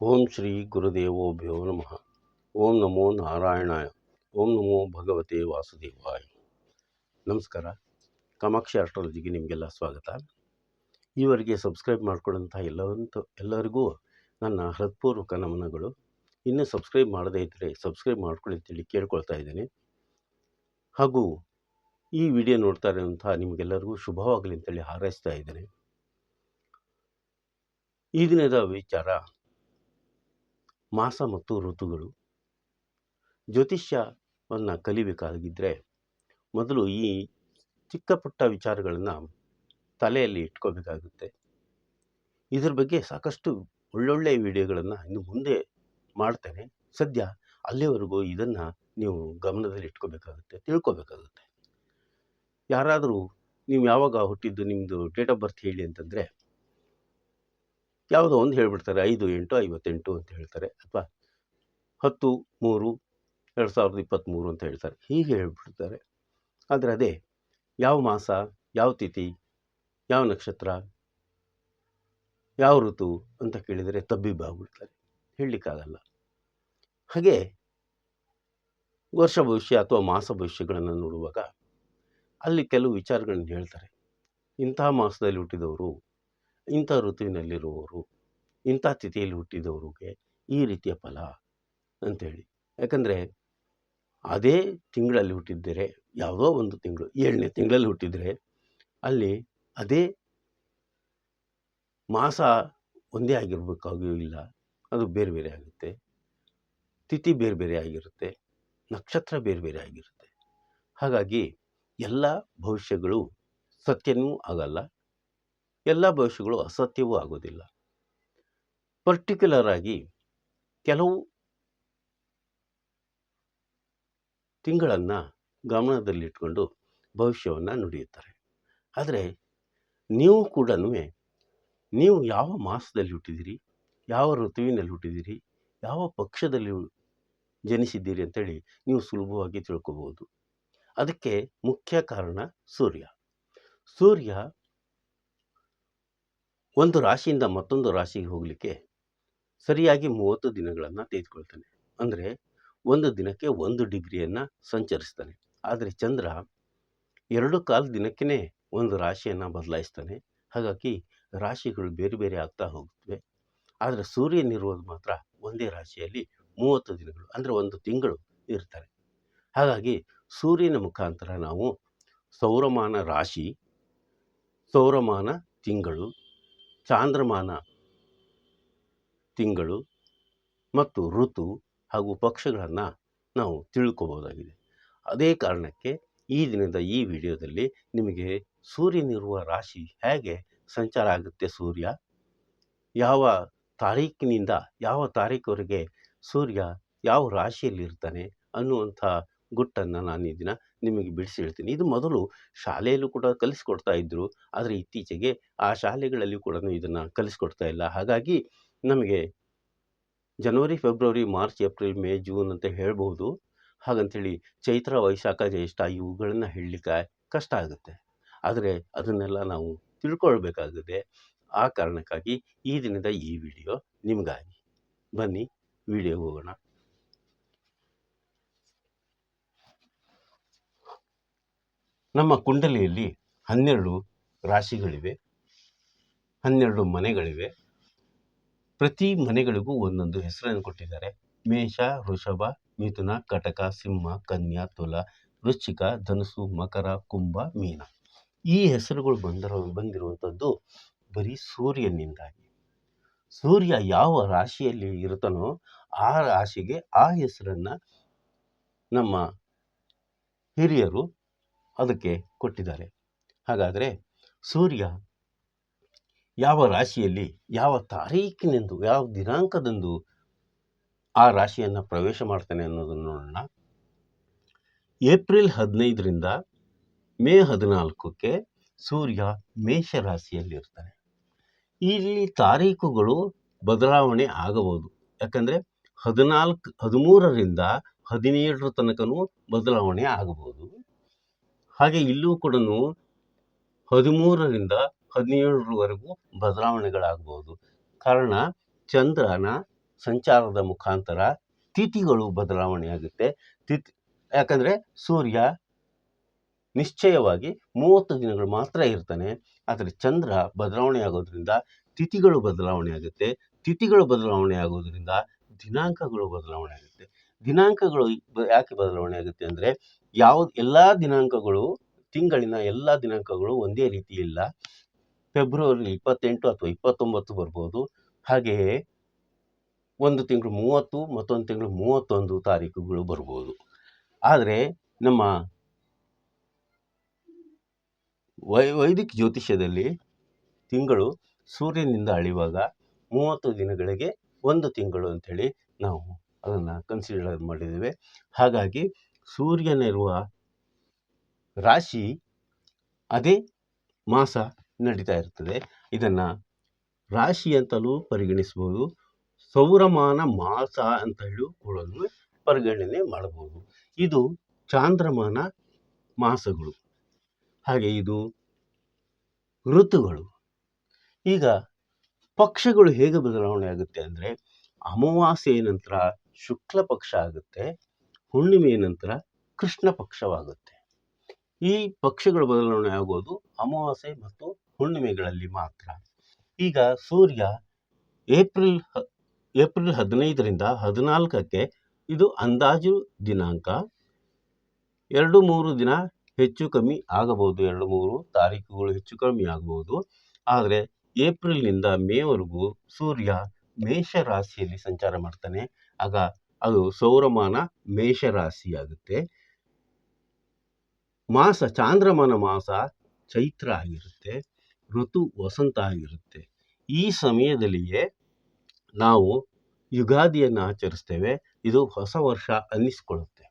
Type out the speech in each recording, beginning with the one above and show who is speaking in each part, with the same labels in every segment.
Speaker 1: ಓಂ ಶ್ರೀ ಗುರುದೇವೋಭ್ಯೋ ನಮಃ. ಓಂ ನಮೋ ನಾರಾಯಣಾಯ. ಓಂ ನಮೋ ಭಗವತೆ ವಾಸುದೇವಾಯ. ನಮಸ್ಕಾರ. ಕಾಮಾಕ್ಷಿ ಆಸ್ಟ್ರಾಲಜಿಗೆ ನಿಮಗೆಲ್ಲ ಸ್ವಾಗತ. ಈವರೆಗೆ ಸಬ್ಸ್ಕ್ರೈಬ್ ಮಾಡ್ಕೊಳ್ಳೋಂಥ ಎಲ್ಲರಂತೂ ಎಲ್ಲರಿಗೂ ನನ್ನ ಹೃತ್ಪೂರ್ವಕ ನಮನಗಳು. ಇನ್ನೂ ಸಬ್ಸ್ಕ್ರೈಬ್ ಮಾಡದೇ ಇದ್ದರೆ ಸಬ್ಸ್ಕ್ರೈಬ್ ಮಾಡ್ಕೊಳ್ಳಿ ಅಂತೇಳಿ ಕೇಳ್ಕೊಳ್ತಾ ಇದ್ದೇನೆ. ಹಾಗೂ ಈ ವಿಡಿಯೋ ನೋಡ್ತಾ ಇರುವಂಥ ನಿಮಗೆಲ್ಲರಿಗೂ ಶುಭವಾಗಲಿ ಅಂತೇಳಿ ಹಾರೈಸ್ತಾ ಇದ್ದೇನೆ. ಈ ದಿನದ ವಿಚಾರ ಮಾಸ ಮತ್ತು ಋತುಗಳು. ಜ್ಯೋತಿಷ್ಯವನ್ನು ಕಲಿಬೇಕಾಗಿದ್ದರೆ ಮೊದಲು ಈ ಚಿಕ್ಕ ಪುಟ್ಟ ವಿಚಾರಗಳನ್ನು ತಲೆಯಲ್ಲಿ ಇಟ್ಕೋಬೇಕಾಗುತ್ತೆ. ಇದ್ರ ಬಗ್ಗೆ ಸಾಕಷ್ಟು ಒಳ್ಳೊಳ್ಳೆ ವಿಡಿಯೋಗಳನ್ನು ಇನ್ನು ಮುಂದೆ ಮಾಡ್ತೇನೆ. ಸದ್ಯ ಅಲ್ಲಿವರೆಗೂ ಇದನ್ನು ನೀವು ಗಮನದಲ್ಲಿ ಇಟ್ಕೋಬೇಕಾಗುತ್ತೆ, ತಿಳ್ಕೊಬೇಕಾಗುತ್ತೆ. ಯಾರಾದರೂ ನೀವು ಯಾವಾಗ ಹುಟ್ಟಿದ್ದು ನಿಮ್ಮದು ಡೇಟ್ ಆಫ್ ಬರ್ತ್ ಹೇಳಿ ಅಂತಂದರೆ ಯಾವುದೋ ಒಂದು ಹೇಳಿಬಿಡ್ತಾರೆ, ಐದು, ಎಂಟು, ಐವತ್ತೆಂಟು ಅಂತ ಹೇಳ್ತಾರೆ ಅಥವಾ ಹತ್ತು, ಮೂರು, ಎರಡು ಸಾವಿರದ ಇಪ್ಪತ್ತ್ಮೂರು ಅಂತ ಹೇಳ್ತಾರೆ. ಹೀಗೆ ಹೇಳ್ಬಿಡ್ತಾರೆ. ಆದರೆ ಅದೇ, ಯಾವ ಮಾಸ, ಯಾವ ತಿಥಿ, ಯಾವ ನಕ್ಷತ್ರ, ಯಾವ ಋತು ಅಂತ ಕೇಳಿದರೆ ತಬ್ಬಿಬ್ಬಾಗ್ಬಿಡ್ತಾರೆ ಹೇಳಲಿಕ್ಕಾಗಲ್ಲ. ಹಾಗೆ ವರ್ಷ ಭವಿಷ್ಯ ಅಥವಾ ಮಾಸ ಭವಿಷ್ಯಗಳನ್ನು ನೋಡುವಾಗ ಅಲ್ಲಿ ಕೆಲವು ವಿಚಾರಗಳನ್ನು ಹೇಳ್ತಾರೆ. ಇಂತಹ ಮಾಸದಲ್ಲಿ ಹುಟ್ಟಿದವರು ಇಂಥ ಋತುವಿನಲ್ಲಿರುವವರು, ಇಂಥ ತಿಥಿಯಲ್ಲಿ ಹುಟ್ಟಿದವರಿಗೆ ಈ ರೀತಿಯ ಫಲ ಅಂಥೇಳಿ. ಯಾಕಂದರೆ ಅದೇ ತಿಂಗಳಲ್ಲಿ ಹುಟ್ಟಿದ್ದರೆ, ಯಾವುದೋ ಒಂದು ತಿಂಗಳು, ಏಳನೇ ತಿಂಗಳಲ್ಲಿ ಹುಟ್ಟಿದರೆ ಅಲ್ಲಿ ಅದೇ ಮಾಸ ಒಂದೇ ಆಗಿರಬೇಕಾಗೂ ಇಲ್ಲ. ಅದು ಬೇರೆ ಬೇರೆ ಆಗುತ್ತೆ. ತಿಥಿ ಬೇರೆ ಬೇರೆ ಆಗಿರುತ್ತೆ. ನಕ್ಷತ್ರ ಬೇರೆ ಬೇರೆ ಆಗಿರುತ್ತೆ. ಹಾಗಾಗಿ ಎಲ್ಲ ಭವಿಷ್ಯಗಳು ಸತ್ಯನೂ ಆಗಲ್ಲ. ಎಲ್ಲ ಭವಿಷ್ಯಗಳು ಅಸತ್ಯವೂ ಆಗೋದಿಲ್ಲ. ಪರ್ಟಿಕ್ಯುಲರ್ ಆಗಿ ಕೆಲವು ತಿಂಗಳನ್ನು ಗಮನದಲ್ಲಿಟ್ಕೊಂಡು ಭವಿಷ್ಯವನ್ನು ನುಡಿಯುತ್ತಾರೆ. ಆದರೆ ನೀವು ಕೂಡ ನೀವು ಯಾವ ಮಾಸದಲ್ಲಿ ಹುಟ್ಟಿದಿರಿ, ಯಾವ ಋತುವಿನಲ್ಲಿ ಹುಟ್ಟಿದಿರಿ, ಯಾವ ಪಕ್ಷದಲ್ಲಿ ಜನಿಸಿದ್ದೀರಿ ಅಂತೇಳಿ ನೀವು ಸುಲಭವಾಗಿ ತಿಳ್ಕೊಬೋದು ಅದಕ್ಕೆ ಮುಖ್ಯ ಕಾರಣ ಸೂರ್ಯ. ಸೂರ್ಯ ಒಂದು ರಾಶಿಯಿಂದ ಮತ್ತೊಂದು ರಾಶಿಗೆ ಹೋಗಲಿಕ್ಕೆ ಸರಿಯಾಗಿ ಮೂವತ್ತು ದಿನಗಳನ್ನು ತೆಗೆದುಕೊಳ್ತಾನೆ. ಅಂದರೆ ಒಂದು ದಿನಕ್ಕೆ ಒಂದು ಡಿಗ್ರಿಯನ್ನು ಸಂಚರಿಸ್ತಾನೆ. ಆದರೆ ಚಂದ್ರ ಎರಡು ಕಾಲು ದಿನಕ್ಕೇ ಒಂದು ರಾಶಿಯನ್ನು ಬದಲಾಯಿಸ್ತಾನೆ. ಹಾಗಾಗಿ ರಾಶಿಗಳು ಬೇರೆ ಬೇರೆ ಆಗ್ತಾ ಹೋಗುತ್ತವೆ ಆದರೆ ಸೂರ್ಯನಿರುವುದು ಮಾತ್ರ ಒಂದೇ ರಾಶಿಯಲ್ಲಿ ಮೂವತ್ತು ದಿನಗಳು, ಅಂದರೆ ಒಂದು ತಿಂಗಳು ಇರ್ತಾರೆ. ಹಾಗಾಗಿ ಸೂರ್ಯನ ಮುಖಾಂತರ ನಾವು ಸೌರಮಾನ ರಾಶಿ, ಸೌರಮಾನ ತಿಂಗಳು ಚಾಂದ್ರಮಾನ ತಿಂಗಳು ಮತ್ತು ಋತು ಹಾಗೂ ಪಕ್ಷಗಳನ್ನು ನಾವು ತಿಳ್ಕೋಬೋದಾಗಿದೆ ಅದೇ ಕಾರಣಕ್ಕೆ ಈ ದಿನದ ಈ ವಿಡಿಯೋದಲ್ಲಿ ನಿಮಗೆ ಸೂರ್ಯನಿರುವ ರಾಶಿ ಹೇಗೆ ಸಂಚಾರ ಆಗುತ್ತೆ ಸೂರ್ಯ? ಯಾವ ತಾರೀಕಿನಿಂದ ಯಾವ ತಾರೀಕುವರೆಗೆ ಸೂರ್ಯ ಯಾವ ರಾಶಿಯಲ್ಲಿರ್ತಾನೆ ಅನ್ನುವಂಥ ಗುಟ್ಟನ್ನು ನಾನು ಈ ದಿನ ನಿಮಗೆ ಬಿಡಿಸಿ ಹೇಳ್ತೀನಿ ಇದು ಮೊದಲು ಶಾಲೆಯಲ್ಲೂ ಕೂಡ ಕಲಿಸ್ಕೊಡ್ತಾ ಇದ್ದರು ಆದರೆ ಇತ್ತೀಚೆಗೆ ಆ ಶಾಲೆಗಳಲ್ಲಿ ಕೂಡ ಇದನ್ನು ಕಲಿಸ್ಕೊಡ್ತಾ ಇಲ್ಲ. ಹಾಗಾಗಿ ನಮಗೆ ಜನವರಿ, February, March, April, May, June ಅಂತ ಹೇಳ್ಬೋದು. ಹಾಗಂತೇಳಿ ಚೈತ್ರ, ವೈಶಾಖ, ಜ್ಯೇಷ್ಠ ಇವುಗಳನ್ನು ಹೇಳಲಿಕ್ಕೆ ಕಷ್ಟ ಆಗುತ್ತೆ. ಆದರೆ ಅದನ್ನೆಲ್ಲ ನಾವು ತಿಳ್ಕೊಳ್ಬೇಕಾಗುತ್ತೆ ಆ ಕಾರಣಕ್ಕಾಗಿ ಈ ದಿನದ ಈ ವಿಡಿಯೋ ನಿಮಗಾಗಿ. ಬನ್ನಿ ವಿಡಿಯೋ ಹೋಗೋಣ. ನಮ್ಮ ಕುಂಡಲಿಯಲ್ಲಿ ಹನ್ನೆರಡು ರಾಶಿಗಳಿವೆ, ಹನ್ನೆರಡು ಮನೆಗಳಿವೆ. ಪ್ರತಿ ಮನೆಗಳಿಗೂ ಒಂದೊಂದು ಹೆಸರನ್ನು ಕೊಟ್ಟಿದ್ದಾರೆ. ಮೇಷ, ವೃಷಭ, ಮಿಥುನ, ಕಟಕ, ಸಿಂಹ, ಕನ್ಯಾ, ತುಲ, ವೃಶ್ಚಿಕ, ಧನುಸು, ಮಕರ, ಕುಂಭ, ಮೀನ. ಈ ಹೆಸರುಗಳು ಬಂದಿರೋ, ಬಂದಿರುವಂಥದ್ದು ಬರೀ ಸೂರ್ಯನಿಂದಾಗಿ. ಸೂರ್ಯ ಯಾವ ರಾಶಿಯಲ್ಲಿ ಇರುತ್ತಾನೋ ಆ ರಾಶಿಗೆ ಆ ಹೆಸರನ್ನು ನಮ್ಮ ಹಿರಿಯರು ಅದಕ್ಕೆ ಕೊಟ್ಟಿದ್ದಾರೆ. ಹಾಗಾದರೆ ಸೂರ್ಯ ಯಾವ ರಾಶಿಯಲ್ಲಿ ಯಾವ ತಾರೀಕಿನೆಂದು ಯಾವ ದಿನಾಂಕದಂದು ಆ ರಾಶಿಯನ್ನು ಪ್ರವೇಶ ಮಾಡ್ತಾನೆ ಅನ್ನೋದನ್ನು ನೋಡೋಣ. ಏಪ್ರಿಲ್ ಹದಿನೈದರಿಂದ ಮೇ ಹದಿನಾಲ್ಕಕ್ಕೆ ಸೂರ್ಯ ಮೇಷ ರಾಶಿಯಲ್ಲಿರ್ತಾನೆ ಇಲ್ಲಿ ತಾರೀಕುಗಳು ಬದಲಾವಣೆ ಆಗಬಹುದು. ಯಾಕಂದರೆ ಹದಿನಾಲ್ಕು, ಹದಿಮೂರರಿಂದ ಹದಿನೇಳರ ತನಕನೂ ಬದಲಾವಣೆ ಆಗಬಹುದು. ಹಾಗೆ ಇಲ್ಲೂ ಕೂಡ ಹದಿಮೂರರಿಂದ ಹದಿನೇಳರವರೆಗೂ ಬದಲಾವಣೆಗಳಾಗಬಹುದು ಕಾರಣ, ಚಂದ್ರನ ಸಂಚಾರದ ಮುಖಾಂತರ ತಿಥಿಗಳು ಬದಲಾವಣೆಯಾಗುತ್ತೆ. ತಿಥಿ, ಯಾಕಂದರೆ ಸೂರ್ಯ ನಿಶ್ಚಯವಾಗಿ ಮೂವತ್ತು ದಿನಗಳು ಮಾತ್ರ ಇರ್ತಾನೆ. ಆದರೆ ಚಂದ್ರ ಬದಲಾವಣೆ ಆಗೋದ್ರಿಂದ ತಿಥಿಗಳು ಬದಲಾವಣೆ ಆಗುತ್ತೆ ತಿಥಿಗಳು ಬದಲಾವಣೆ ಆಗೋದ್ರಿಂದ ದಿನಾಂಕಗಳು ಬದಲಾವಣೆ ಆಗುತ್ತೆ ದಿನಾಂಕಗಳು ಯಾಕೆ ಬದಲಾವಣೆ ಆಗುತ್ತೆ ಅಂದರೆ ಯಾವ ಎಲ್ಲ ದಿನಾಂಕಗಳು, ತಿಂಗಳಿನ ಎಲ್ಲ ದಿನಾಂಕಗಳು ಒಂದೇ ರೀತಿ ಇಲ್ಲ ಫೆಬ್ರವರಿ ಇಪ್ಪತ್ತೆಂಟು ಅಥವಾ ಇಪ್ಪತ್ತೊಂಬತ್ತು ಬರ್ಬೋದು. ಹಾಗೆಯೇ ಒಂದು ತಿಂಗಳು ಮೂವತ್ತು, ಮತ್ತೊಂದು ತಿಂಗಳು ಮೂವತ್ತೊಂದು ತಾರೀಕುಗಳು ಬರ್ಬೋದು. ಆದರೆ ನಮ್ಮ ವೈ, ವೈದಿಕ ಜ್ಯೋತಿಷ್ಯದಲ್ಲಿ ತಿಂಗಳು ಸೂರ್ಯನಿಂದ ಅಳೆಯುವಾಗ ಮೂವತ್ತು ದಿನಗಳಿಗೆ ಒಂದು ತಿಂಗಳು ಅಂಥೇಳಿ ನಾವು ಅದನ್ನು ಕನ್ಸಿಡರ್ ಮಾಡಿದ್ದೇವೆ. ಹಾಗಾಗಿ ಸೂರ್ಯನಿರುವ ರಾಶಿ ಅದೇ ಮಾಸ ನಡೀತಾ ಇರ್ತದೆ. ಇದನ್ನು ರಾಶಿ ಅಂತಲೂ ಪರಿಗಣಿಸ್ಬೋದು ಸೌರಮಾನ ಮಾಸ ಅಂತ ಹೇಳಿ ಕೂಡ ಪರಿಗಣನೆ ಮಾಡಬಹುದು. ಇದು ಚಾಂದ್ರಮಾನ ಮಾಸಗಳು. ಹಾಗೆ ಇದು ಋತುಗಳು. ಈಗ ಪಕ್ಷಗಳು ಹೇಗೆ ಬದಲಾವಣೆ ಆಗುತ್ತೆ ಅಂದರೆ ಅಮಾವಾಸ್ಯೆಯ ನಂತರ ಶುಕ್ಲ ಪಕ್ಷ ಆಗುತ್ತೆ, ಹುಣ್ಣಿಮೆಯ ನಂತರ ಕೃಷ್ಣ ಪಕ್ಷವಾಗುತ್ತೆ. ಈ ಪಕ್ಷಗಳ ಬದಲಾವಣೆ ಆಗೋದು ಅಮಾವಾಸ್ಯೆ ಮತ್ತು ಹುಣ್ಣಿಮೆಗಳಲ್ಲಿ ಮಾತ್ರ. ಈಗ ಸೂರ್ಯ ಏಪ್ರಿಲ್ ಏಪ್ರಿಲ್ ಹದಿನೈದರಿಂದ ಹದಿನಾಲ್ಕಕ್ಕೆ ಇದು ಅಂದಾಜು ದಿನಾಂಕ. ಎರಡು ಮೂರು ದಿನ ಹೆಚ್ಚು ಕಮ್ಮಿ ಆಗಬಹುದು, ಎರಡು ಮೂರು ತಾರೀಕುಗಳು ಹೆಚ್ಚು ಕಮ್ಮಿ ಆಗಬಹುದು. ಆದರೆ ಏಪ್ರಿಲ್ನಿಂದ ಮೇವರೆಗೂ ಸೂರ್ಯ ಮೇಷ ರಾಶಿಯಲ್ಲಿ ಸಂಚಾರ ಮಾಡ್ತಾನೆ. ಆಗ ಅದು ಸೌರಮಾನ ಮೇಷರಾಶಿಯಾಗುತ್ತೆ. ಮಾಸ, ಚಾಂದ್ರಮಾನ ಮಾಸ ಚೈತ್ರ ಆಗಿರುತ್ತೆ, ಋತು ವಸಂತ ಆಗಿರುತ್ತೆ. ಈ ಸಮಯದಲ್ಲಿಯೇ ನಾವು ಯುಗಾದಿಯನ್ನು ಆಚರಿಸ್ತೇವೆ, ಇದು ಹೊಸ ವರ್ಷ ಅನ್ನಿಸ್ಕೊಳ್ಳುತ್ತೆ.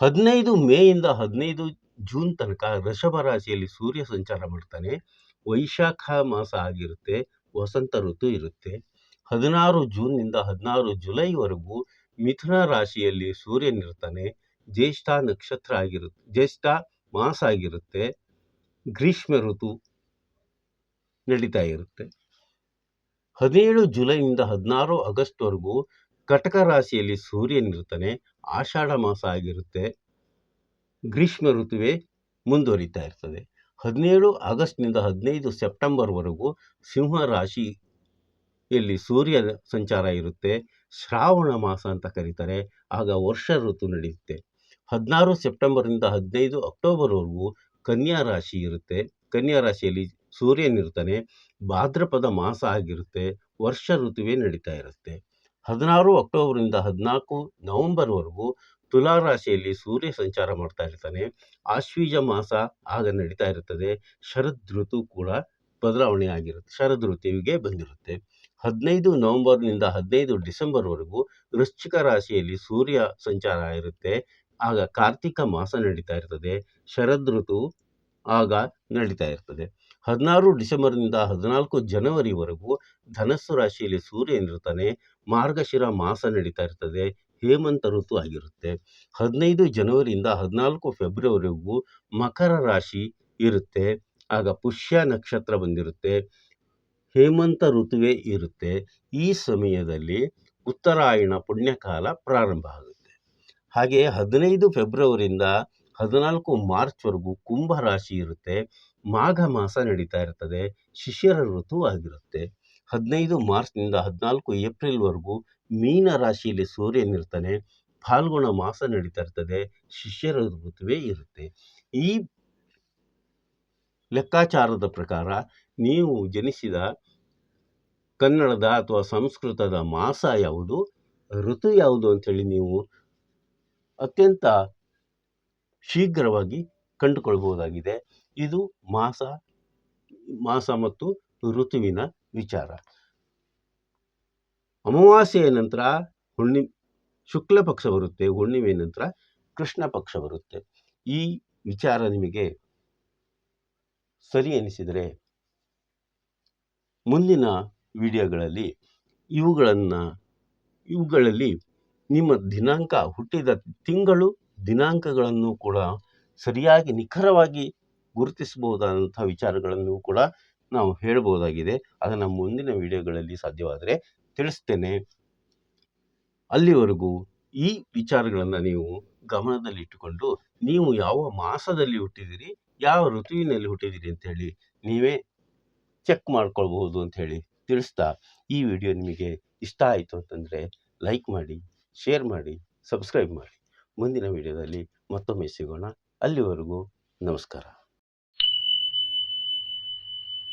Speaker 1: ಹದಿನೈದು ಮೇಯಿಂದ ಹದಿನೈದು ಜೂನ್ ತನಕ ವೃಷಭ ರಾಶಿಯಲ್ಲಿ ಸೂರ್ಯ ಸಂಚಾರ ಮಾಡ್ತಾನೆ. ವೈಶಾಖ ಮಾಸ ಆಗಿರುತ್ತೆ, ವಸಂತ ಋತು ಇರುತ್ತೆ. ಹದಿನಾರು ಜೂನ್ನಿಂದ ಹದಿನಾರು ಜುಲೈವರೆಗೂ ಮಿಥುನ ರಾಶಿಯಲ್ಲಿ ಸೂರ್ಯನಿರ್ತಾನೆ ಜ್ಯೇಷ್ಠ ನಕ್ಷತ್ರ ಆಗಿರುತ್ತೆ ಜ್ಯೇಷ್ಠ ಮಾಸ ಆಗಿರುತ್ತೆ, ಗ್ರೀಷ್ಮ ಋತು ನಡೀತಾ ಇರುತ್ತೆ. ಹದಿನೇಳು ಜುಲೈನಿಂದ ಹದಿನಾರು ಆಗಸ್ಟ್ವರೆಗೂ ಕಟಕ ರಾಶಿಯಲ್ಲಿ ಸೂರ್ಯನಿರ್ತಾನೆ ಆಷಾಢ ಮಾಸ ಆಗಿರುತ್ತೆ, ಗ್ರೀಷ್ಮ ಋತುವೇ ಮುಂದುವರಿತಾ ಇರ್ತದೆ. ಹದಿನೇಳು ಆಗಸ್ಟ್ನಿಂದ ಹದಿನೈದು ಸೆಪ್ಟೆಂಬರ್ವರೆಗೂ ಸಿಂಹ ರಾಶಿಯಲ್ಲಿ ಸೂರ್ಯ ಸಂಚಾರ ಇರುತ್ತೆ. ಶ್ರಾವಣ ಮಾಸ ಅಂತ ಕರೀತಾರೆ. ಆಗ ವರ್ಷ ಋತು ನಡೆಯುತ್ತೆ ಹದಿನಾರು ಸೆಪ್ಟೆಂಬರ್ನಿಂದ ಹದಿನೈದು ಅಕ್ಟೋಬರ್ವರೆಗೂ ಕನ್ಯಾ ರಾಶಿ ಇರುತ್ತೆ. ಕನ್ಯಾ ರಾಶಿಯಲ್ಲಿ ಸೂರ್ಯನಿರ್ತಾನೆ ಭಾದ್ರಪದ ಮಾಸ ಆಗಿರುತ್ತೆ. ವರ್ಷ ಋತುವೇ ನಡೀತಾ ಇರುತ್ತೆ. ಹದಿನಾರು ಅಕ್ಟೋಬರಿಂದ ಹದಿನಾಲ್ಕು ನವೆಂಬರ್ವರೆಗೂ ತುಲಾ ರಾಶಿಯಲ್ಲಿ ಸೂರ್ಯ ಸಂಚಾರ ಮಾಡ್ತಾ ಇರ್ತಾನೆ. ಆಶ್ವೀಜ ಮಾಸ ಆಗ ನಡೀತಾ ಇರುತ್ತದೆ ಶರದ್ ಋತು ಕೂಡ ಬದಲಾವಣೆ ಆಗಿರುತ್ತೆ. ಶರದ್ ಋತುವಿಗೆ ಬಂದಿರುತ್ತೆ. ಹದಿನೈದು ನವಂಬರ್ನಿಂದ ಹದಿನೈದು ಡಿಸೆಂಬರ್ವರೆಗೂ ವೃಶ್ಚಿಕ ರಾಶಿಯಲ್ಲಿ ಸೂರ್ಯ ಸಂಚಾರ ಇರುತ್ತೆ. ಆಗ ಕಾರ್ತಿಕ ಮಾಸ ನಡೀತಾ ಇರ್ತದೆ. ಶರದ್ ಋತು ಆಗ ನಡೀತಾ ಇರ್ತದೆ. ಹದಿನಾರು ಡಿಸೆಂಬರ್ನಿಂದ ಹದಿನಾಲ್ಕು ಜನವರಿವರೆಗೂ ಧನಸ್ಸು ರಾಶಿಯಲ್ಲಿ ಸೂರ್ಯ ಸೂರ್ಯನಿರ್ತಾನೆ ಮಾರ್ಗಶಿರ ಮಾಸ ನಡೀತಾ ಇರ್ತದೆ. ಹೇಮಂತ ಋತು ಆಗಿರುತ್ತೆ. ಹದಿನೈದು ಜನವರಿಯಿಂದ ಹದಿನಾಲ್ಕು ಫೆಬ್ರವರಿವರೆಗೂ ಮಕರ ರಾಶಿ ಇರುತ್ತೆ. ಆಗ ಪುಷ್ಯ ನಕ್ಷತ್ರ ಬಂದಿರುತ್ತೆ. ಹೇಮಂತ ಋತುವೇ ಇರುತ್ತೆ. ಈ ಸಮಯದಲ್ಲಿ ಉತ್ತರಾಯಣ ಪುಣ್ಯಕಾಲ ಪ್ರಾರಂಭ ಆಗುತ್ತೆ. ಹಾಗೆ ಹದಿನೈದು ಫೆಬ್ರವರಿಯಿಂದ ಹದಿನಾಲ್ಕು ಮಾರ್ಚ್ವರೆಗೂ ಕುಂಭ ರಾಶಿ ಇರುತ್ತೆ. ಮಾಘ ಮಾಸ ನಡೀತಾ ಇರ್ತದೆ. ಶಿಷ್ಯರ ಋತು ಆಗಿರುತ್ತೆ. ಹದಿನೈದು ಮಾರ್ಚ್ನಿಂದ ಹದಿನಾಲ್ಕು ಏಪ್ರಿಲ್ವರೆಗೂ ಮೀನ ರಾಶಿಯಲ್ಲಿ ಸೂರ್ಯನಿರ್ತಾನೆ ಫಾಲ್ಗುಣ ಮಾಸ ನಡೀತಾ ಇರ್ತದೆ. ಶಿಷ್ಯರ ಋತುವೇ ಇರುತ್ತೆ. ಈ ಲೆಕ್ಕಾಚಾರದ ಪ್ರಕಾರ ನೀವು ಜನಿಸಿದ ಕನ್ನಡದ ಅಥವಾ ಸಂಸ್ಕೃತದ ಮಾಸ ಯಾವುದು, ಋತು ಯಾವುದು ಅಂಥೇಳಿ ನೀವು ಅತ್ಯಂತ ಶೀಘ್ರವಾಗಿ ಕಂಡುಕೊಳ್ಬೋದಾಗಿದೆ ಇದು ಮಾಸ ಮಾಸ ಮತ್ತು ಋತುವಿನ ವಿಚಾರ. ಅಮಾವಾಸ್ಯೆಯ ನಂತರ ಹುಣ್ಣಿ ಶುಕ್ಲ ಪಕ್ಷ ಬರುತ್ತೆ ಹುಣ್ಣಿಮೆಯ ನಂತರ ಕೃಷ್ಣ ಪಕ್ಷ ಬರುತ್ತೆ. ಈ ವಿಚಾರ ನಿಮಗೆ ಸರಿ ಎನಿಸಿದರೆ ಮುಂದಿನ ವಿಡಿಯೋಗಳಲ್ಲಿ ಇವುಗಳನ್ನು, ಇವುಗಳಲ್ಲಿ ನಿಮ್ಮ ದಿನಾಂಕ ಹುಟ್ಟಿದ ತಿಂಗಳು ದಿನಾಂಕಗಳನ್ನು ಕೂಡ ಸರಿಯಾಗಿ ನಿಖರವಾಗಿ ಗುರುತಿಸಬಹುದಾದಂಥ ವಿಚಾರಗಳನ್ನು ಕೂಡ ನಾವು ಹೇಳ್ಬೋದಾಗಿದೆ ಅದನ್ನು ಮುಂದಿನ ವಿಡಿಯೋಗಳಲ್ಲಿ ಸಾಧ್ಯವಾದರೆ ತಿಳಿಸ್ತೇನೆ. ಅಲ್ಲಿವರೆಗೂ ಈ ವಿಚಾರಗಳನ್ನು ನೀವು ಗಮನದಲ್ಲಿಟ್ಟುಕೊಂಡು ನೀವು ಯಾವ ಮಾಸದಲ್ಲಿ ಹುಟ್ಟಿದಿರಿ ಯಾವ ಋತುವಿನಲ್ಲಿ ಹುಟ್ಟಿದಿರಿ ಅಂತೇಳಿ ನೀವೇ ಚೆಕ್ ಮಾಡ್ಕೊಳ್ಬಹುದು ಅಂಥೇಳಿ ತಿಳಿಸ್ತಾ ಈ ವಿಡಿಯೋ ನಿಮಗೆ ಇಷ್ಟ ಆಯಿತು ಅಂತಂದರೆ ಲೈಕ್ ಮಾಡಿ, ಶೇರ್ ಮಾಡಿ, ಸಬ್ಸ್ಕ್ರೈಬ್ ಮಾಡಿ. ಮುಂದಿನ ವಿಡಿಯೋದಲ್ಲಿ ಮತ್ತೊಮ್ಮೆ ಸಿಗೋಣ. ಅಲ್ಲಿವರೆಗೂ ನಮಸ್ಕಾರ.